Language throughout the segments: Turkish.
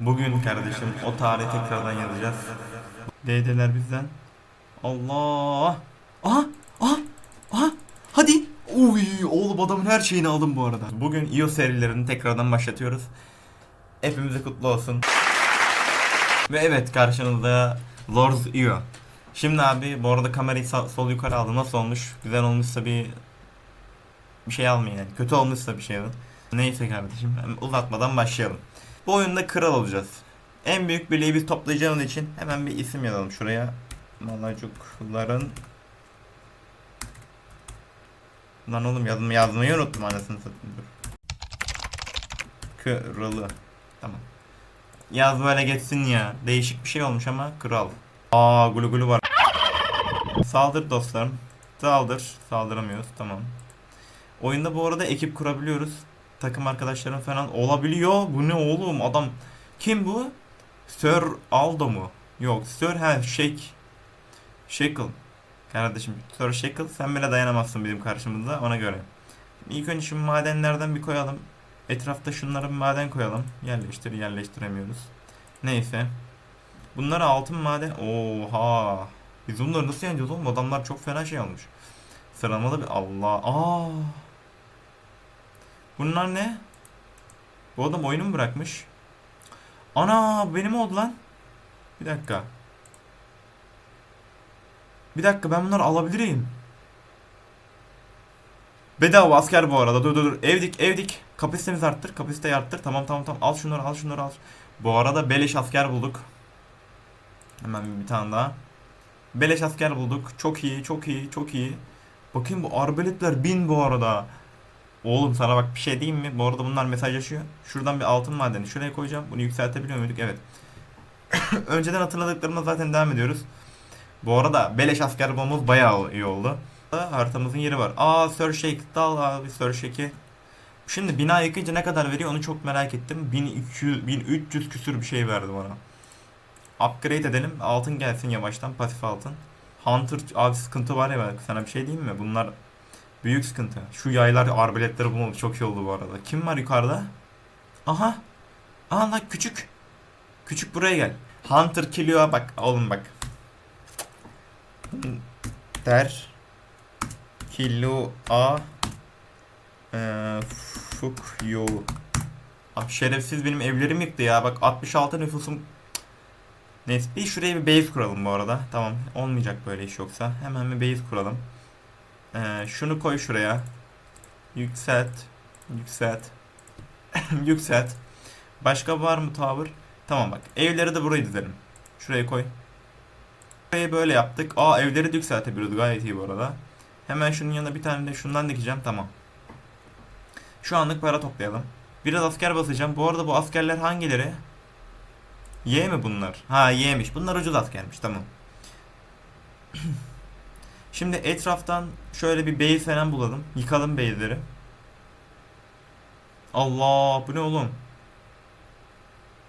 Bugün kardeşim o tarihi tekrardan yazacağız. Değdiler bizden. Allah. Aha. Aha. Aha. Hadi. Uy oğlum adamın her şeyini aldım bu arada. Bugün IO serilerini tekrardan başlatıyoruz. Hepimize kutlu olsun. Ve evet karşınızda Lords IO. Şimdi abi bu arada kamerayı sağ- sol yukarı aldım. Nasıl olmuş? Güzel olmuşsa bir bir şey almayın. Kötü olmuşsa bir şey alın. Neyse kardeşim uzatmadan başlayalım. Bu oyunda kral olacağız. En büyük birliği biz toplayacağımız için hemen bir isim yazalım şuraya. Malacukların Lan oğlum yazma, yazmayı unuttum anasını satayım dur. Kralı. Tamam. Yaz böyle geçsin ya. Değişik bir şey olmuş ama kral. Aa gulu gulu var. Saldır dostlarım. Saldır. Saldıramıyoruz. Tamam. Oyunda bu arada ekip kurabiliyoruz. Takım arkadaşlarım falan olabiliyor. Bu ne oğlum? Adam kim bu? Sir Aldo mu? Yok, Sir ha Shake. Shackle. Kardeşim, Sir Shackle sen bile dayanamazsın bizim karşımızda ona göre. İlk önce şu madenlerden bir koyalım. Etrafta şunları bir maden koyalım. Yerleştir, yerleştiremiyoruz. Neyse. Bunlar altın maden. Oha. Biz bunları nasıl yeneceğiz oğlum? Adamlar çok fena şey almış. Sıralamalı bir Allah. Aa. Bunlar ne? Bu adam oyunu mu bırakmış? Ana benim oldu lan. Bir dakika. Bir dakika ben bunları alabilirim. Bedava asker bu arada. Dur dur dur. Evdik evdik. Kapasitemizi arttır. Kapasiteyi arttır. Tamam tamam tamam. Al şunları al şunları al. Bu arada beleş asker bulduk. Hemen bir tane daha. Beleş asker bulduk. Çok iyi çok iyi çok iyi. Bakayım bu arbeletler bin bu arada. Oğlum sana bak bir şey diyeyim mi? Bu arada bunlar mesajlaşıyor. Şuradan bir altın madeni şuraya koyacağım. Bunu yükseltebiliyor muyduk? Evet. Önceden hatırladıklarımla zaten devam ediyoruz. Bu arada beleş asker bombamız bayağı iyi oldu. Haritamızın yeri var. Aa Shake. Dal abi Shake'i. Şimdi bina yıkınca ne kadar veriyor onu çok merak ettim. 1200, 1300 küsür bir şey verdi bana. Upgrade edelim. Altın gelsin yavaştan. Pasif altın. Hunter abi sıkıntı var ya sana bir şey diyeyim mi? Bunlar büyük sıkıntı. Şu yaylar arbeletleri bulmak çok iyi oldu bu arada. Kim var yukarıda? Aha. Aha lan küçük. Küçük buraya gel. Hunter killio'a bak oğlum bak. Der killio'a eee Fukyo. Abi şerefsiz benim evlerim yıktı ya. Bak 66 nüfusum Neyse bir şuraya bir base kuralım bu arada. Tamam olmayacak böyle iş yoksa. Hemen bir base kuralım. Ee, şunu koy şuraya. Yükselt. Yükselt. Yükselt. Başka var mı tavır? Tamam bak. Evleri de buraya dizelim. Şuraya koy. Burayı böyle yaptık. Aa evleri de yükseltebiliyoruz. Gayet iyi bu arada. Hemen şunun yanına bir tane de şundan dikeceğim. Tamam. Şu anlık para toplayalım. Biraz asker basacağım. Bu arada bu askerler hangileri? Y mi bunlar? Ha Y'miş. Bunlar ucuz askermiş. Tamam. Şimdi etraftan şöyle bir base falan bulalım. Yıkalım base'leri. Allah bu ne oğlum?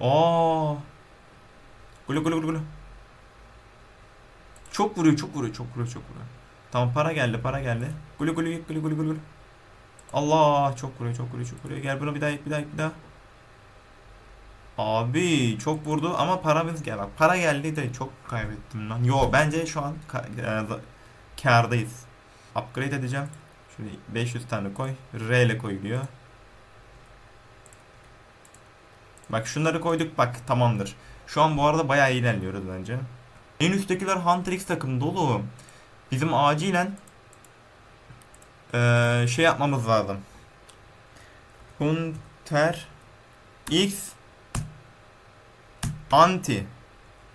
Aa. Gulu gulu gulu. Çok vuruyor, çok vuruyor, çok vuruyor, çok vuruyor. Tamam para geldi, para geldi. Gulu gulu gulu gulu gulu. Allah çok vuruyor, çok vuruyor, çok vuruyor. Gel bunu bir daha, bir daha, bir daha. Abi çok vurdu ama paramız gel bak para geldi de çok kaybettim lan. Yo bence şu an ka- kârdayız. Upgrade edeceğim. Şöyle 500 tane koy. R ile koyuluyor. Bak şunları koyduk bak tamamdır. Şu an bu arada bayağı ilerliyoruz bence. En üsttekiler Hunter X takım dolu. Bizim acilen eee, şey yapmamız lazım. Hunter X Anti.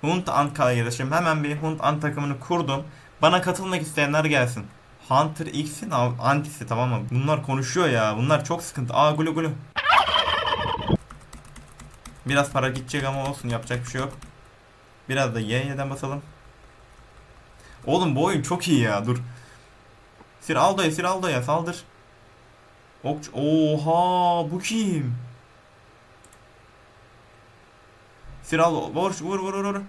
Hunt Ant arkadaşım. Hemen bir Hunt Ant takımını kurdum. Bana katılmak isteyenler gelsin. Hunter X'in antisi tamam mı? Bunlar konuşuyor ya. Bunlar çok sıkıntı. Aa gulu gulu. Biraz para gidecek ama olsun yapacak bir şey yok. Biraz da Y'den basalım. Oğlum bu oyun çok iyi ya. Dur. Sir Aldo'ya, Sir Aldo'ya saldır. Ok Oha, bu kim? Siral vur vur vur vur.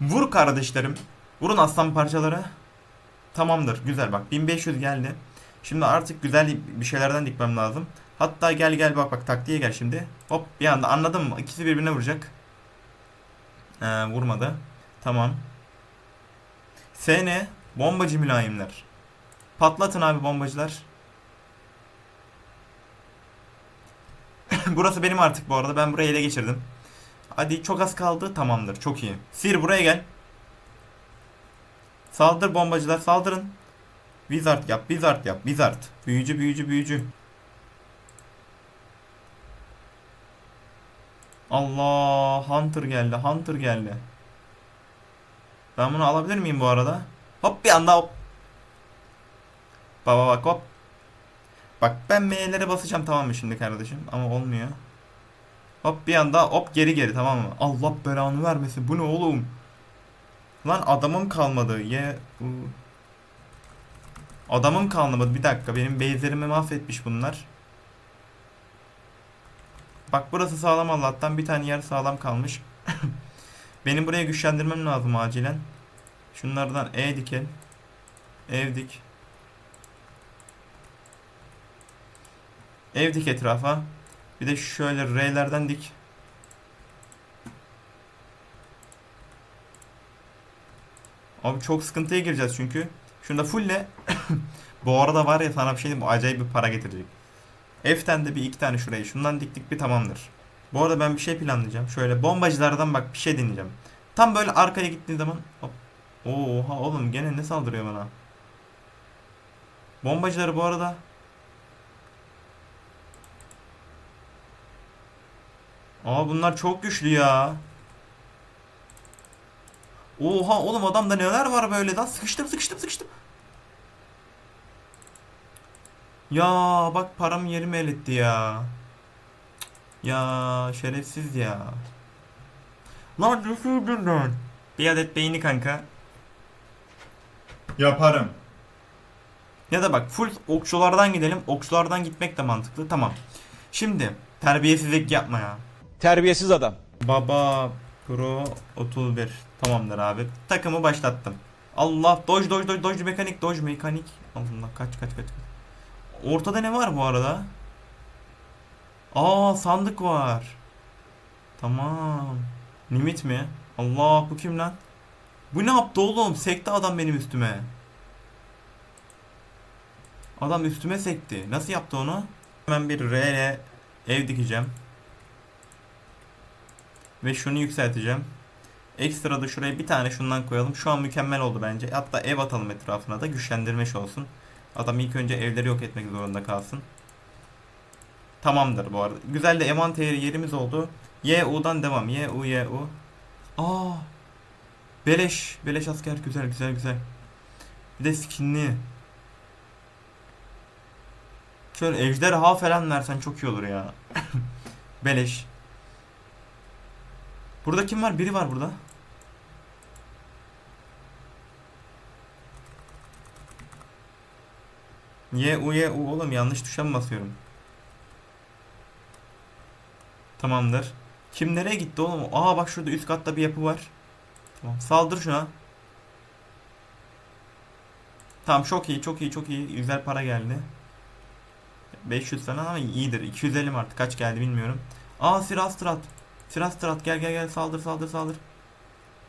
Vur kardeşlerim. Vurun aslan parçaları. Tamamdır. Güzel bak. 1500 geldi. Şimdi artık güzel bir şeylerden dikmem lazım. Hatta gel gel bak bak taktiğe gel şimdi. Hop bir anda anladın mı? İkisi birbirine vuracak. Ee, vurmadı. Tamam. Ne? Bombacı mülayimler. Patlatın abi bombacılar. Burası benim artık bu arada. Ben burayı ele geçirdim. Hadi çok az kaldı. Tamamdır. Çok iyi. Sir buraya gel. Saldır bombacılar. Saldırın. Wizard yap. Wizard yap. Wizard. Büyücü büyücü büyücü. Allah. Hunter geldi. Hunter geldi. Ben bunu alabilir miyim bu arada? Hop bir anda hop. Baba bak hop. Bak ben M'lere basacağım tamam mı şimdi kardeşim? Ama olmuyor. Hop bir anda hop geri geri tamam mı? Allah belanı vermesin. Bu ne oğlum? Lan adamım kalmadı. Ye. Adamım kalmadı. Bir dakika benim base'lerimi mahvetmiş bunlar. Bak burası sağlam Allah'tan bir tane yer sağlam kalmış. benim buraya güçlendirmem lazım acilen. Şunlardan E diken. Ev dik. Ev dik etrafa. Bir de şöyle R'lerden dik. Abi çok sıkıntıya gireceğiz çünkü. Şunu da fullle. bu arada var ya sana bir şey bu acayip bir para getirecek. F'ten de bir iki tane şurayı. Şundan diktik bir tamamdır. Bu arada ben bir şey planlayacağım. Şöyle bombacılardan bak bir şey deneyeceğim. Tam böyle arkaya gittiğin zaman hop. Oha oğlum gene ne saldırıyor bana? Bombacıları bu arada Aa bunlar çok güçlü ya. Oha oğlum adamda neler var böyle lan sıkıştım sıkıştım sıkıştım. Ya bak paramı yerime el etti ya. Ya şerefsiz ya. Lan düşürdün lan. Bir adet beyni kanka. Yaparım. Ya da bak full okçulardan gidelim. Okçulardan gitmek de mantıklı. Tamam. Şimdi terbiyesizlik yapma ya. Terbiyesiz adam. Baba Pro 31. Tamamdır abi. Takımı başlattım. Allah doj doj doj doj mekanik doj mekanik. Allah kaç kaç kaç. Ortada ne var bu arada? Aa sandık var. Tamam. Limit mi? Allah bu kim lan? Bu ne yaptı oğlum? Sekti adam benim üstüme. Adam üstüme sekti. Nasıl yaptı onu? Hemen bir R ev dikeceğim. Ve şunu yükselteceğim. Ekstra da şuraya bir tane şundan koyalım. Şu an mükemmel oldu bence. Hatta ev atalım etrafına da güçlendirmiş olsun. Adam ilk önce evleri yok etmek zorunda kalsın. Tamamdır bu arada. Güzel de envanteri yerimiz oldu. YU'dan devam. YU YU. Aa. Beleş. Beleş asker. Güzel güzel güzel. Bir de skinli. Şöyle ejderha falan versen çok iyi olur ya. Beleş. Burada kim var? Biri var burada. Y U Y U oğlum yanlış tuşa mı basıyorum? Tamamdır. Kim nereye gitti oğlum? Aa bak şurada üst katta bir yapı var. Tamam. Saldır şuna. Tamam çok iyi çok iyi çok iyi. Güzel para geldi. 500 falan ama iyidir. 250 mi artık kaç geldi bilmiyorum. Aa Sirastrat. Sirastrat gel gel gel saldır saldır saldır.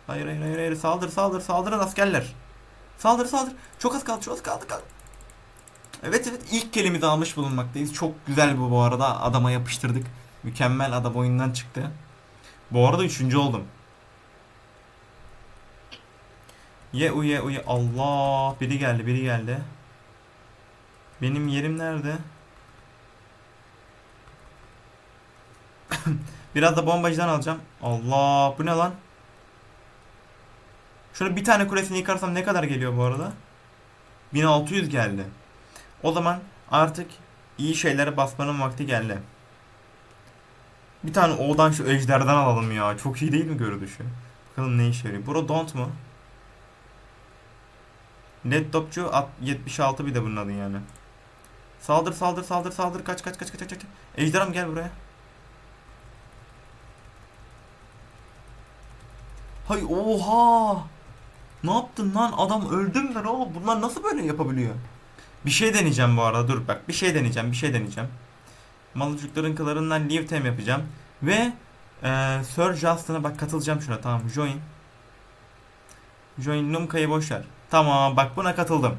Hayır hayır hayır hayır saldır saldır saldırın askerler. Saldır saldır. Çok az kaldı çok az kaldı kaldı. Evet evet ilk kelimizi almış bulunmaktayız. Çok güzel bu bu arada. Adama yapıştırdık. Mükemmel adam oyundan çıktı. Bu arada üçüncü oldum. Ye uye uye Allah biri geldi biri geldi. Benim yerim nerede? Biraz da bombacıdan alacağım. Allah bu ne lan? Şöyle bir tane kulesini yıkarsam ne kadar geliyor bu arada? 1600 geldi. O zaman artık iyi şeylere basmanın vakti geldi. Bir tane O'dan şu ejderden alalım ya. Çok iyi değil mi görünüşü? Bakalım ne işe yarıyor. Bura don't mu? Net topçu at- 76 bir de bunun adı yani. Saldır saldır saldır saldır kaç kaç kaç kaç. kaç. Ejderham gel buraya. Hay oha! Ne yaptın lan? Adam öldüm lan oğlum. Bunlar nasıl böyle yapabiliyor? Bir şey deneyeceğim bu arada. Dur bak. Bir şey deneyeceğim. Bir şey deneyeceğim. Malıcıkların kılarından leave time yapacağım. Ve Ee, Sir Justin'a bak katılacağım şuna tamam join. Join Numka'yı boş ver. Tamam bak buna katıldım.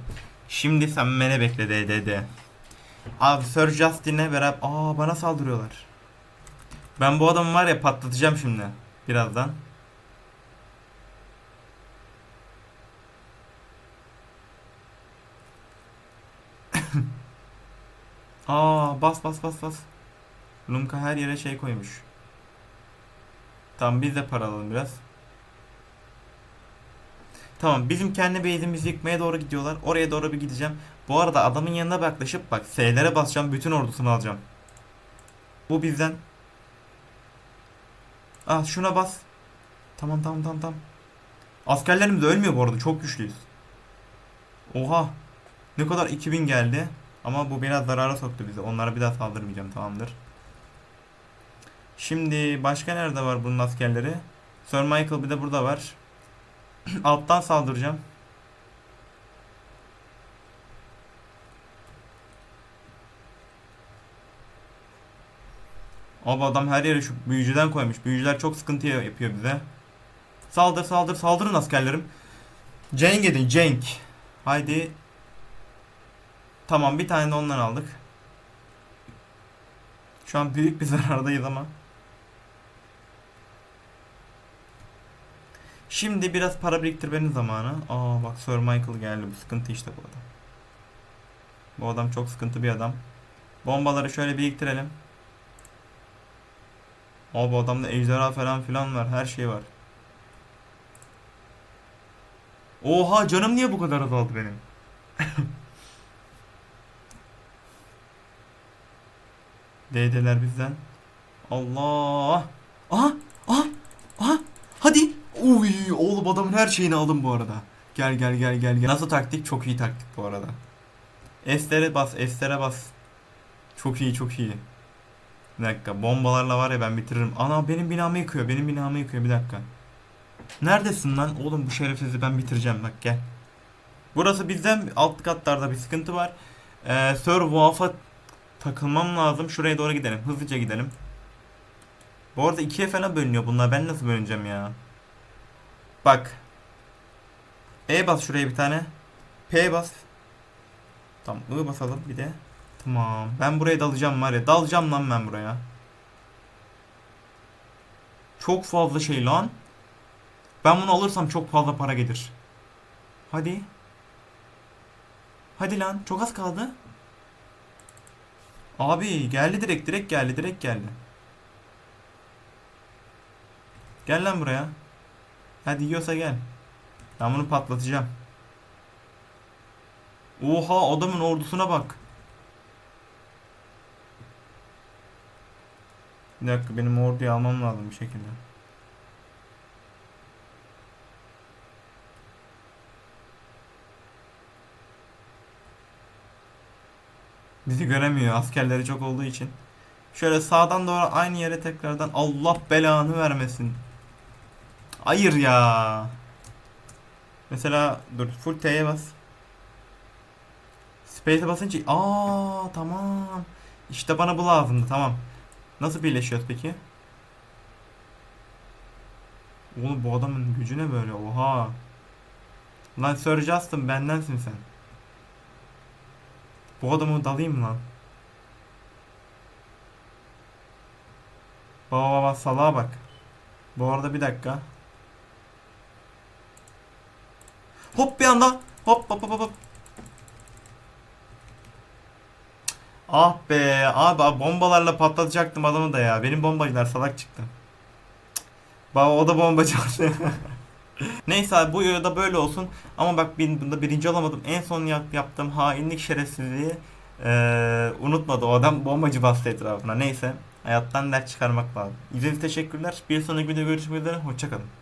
Şimdi sen beni bekle de de. Abi Sir Justin'le beraber aa bana saldırıyorlar. Ben bu adamı var ya patlatacağım şimdi birazdan. Aa bas bas bas bas. Lumka her yere şey koymuş. Tamam biz de para alalım biraz. Tamam bizim kendi base'imizi yıkmaya doğru gidiyorlar. Oraya doğru bir gideceğim. Bu arada adamın yanına yaklaşıp bak S'lere basacağım. Bütün ordusunu alacağım. Bu bizden. Ah şuna bas. Tamam tamam tamam tamam. Askerlerimiz ölmüyor bu arada. Çok güçlüyüz. Oha. Ne kadar 2000 geldi. Ama bu biraz zarara soktu bizi. Onlara bir daha saldırmayacağım. Tamamdır. Şimdi başka nerede var bunun askerleri? Sir Michael bir de burada var. Alttan saldıracağım. Abi adam her yere şu büyücüden koymuş. Büyücüler çok sıkıntı yapıyor bize. Saldır saldır saldırın askerlerim. Cenk edin Cenk. Haydi. Tamam bir tane de ondan aldık. Şu an büyük bir zarardayız ama. Şimdi biraz para biriktirmenin zamanı. Aa bak Sir Michael geldi. Bu sıkıntı işte bu adam. Bu adam çok sıkıntı bir adam. Bombaları şöyle biriktirelim. Aa bu adamda ejderha falan filan var. Her şey var. Oha canım niye bu kadar azaldı benim? Değdeler bizden. Allah. Aha. Aha. Aha. Hadi. Uy oğlum adamın her şeyini aldım bu arada. Gel gel gel gel gel. Nasıl taktik? Çok iyi taktik bu arada. Estere bas, estere bas. Çok iyi, çok iyi. Bir dakika, bombalarla var ya ben bitiririm. Ana benim binamı yıkıyor, benim binamı yıkıyor. Bir dakika. Neredesin lan? Oğlum bu şerefsizi ben bitireceğim bak gel. Burası bizden alt katlarda bir sıkıntı var. Ee, Sir Wolf'a takılmam lazım. Şuraya doğru gidelim. Hızlıca gidelim. Bu arada ikiye falan bölünüyor bunlar. Ben nasıl bölüneceğim ya? Bak. E bas şuraya bir tane. P bas. Tamam I basalım bir de. Tamam. Ben buraya dalacağım var ya. Dalacağım lan ben buraya. Çok fazla şey lan. Ben bunu alırsam çok fazla para gelir. Hadi. Hadi lan. Çok az kaldı. Abi geldi direkt direkt geldi direkt geldi. Gel lan buraya. Hadi yiyorsa gel. Ben bunu patlatacağım. Oha adamın ordusuna bak. Bir dakika benim orduyu almam lazım bir şekilde. Bizi göremiyor askerleri çok olduğu için. Şöyle sağdan doğru aynı yere tekrardan Allah belanı vermesin. Hayır ya. Mesela dur full T'ye bas. Space'e basınca aa tamam. İşte bana bu lazımdı tamam. Nasıl birleşiyoruz peki? Oğlum bu adamın gücü ne böyle oha. Lan Sir Justin bendensin sen. Bu adamı dalayım lan. Baba baba salağa bak. Bu arada bir dakika. Hop bir anda. Hop hop hop hop. Ah be abi, bombalarla patlatacaktım adamı da ya. Benim bombacılar salak çıktı. Baba o da bombacı. Neyse abi bu videoda böyle olsun. Ama bak bir, bunda birinci olamadım. En son yap, yaptığım hainlik şerefsizliği ee, unutmadı. O adam bombacı bastı etrafına. Neyse. Hayattan ders çıkarmak lazım. İzlediğiniz teşekkürler. Bir sonraki videoda görüşmek üzere. Hoşçakalın.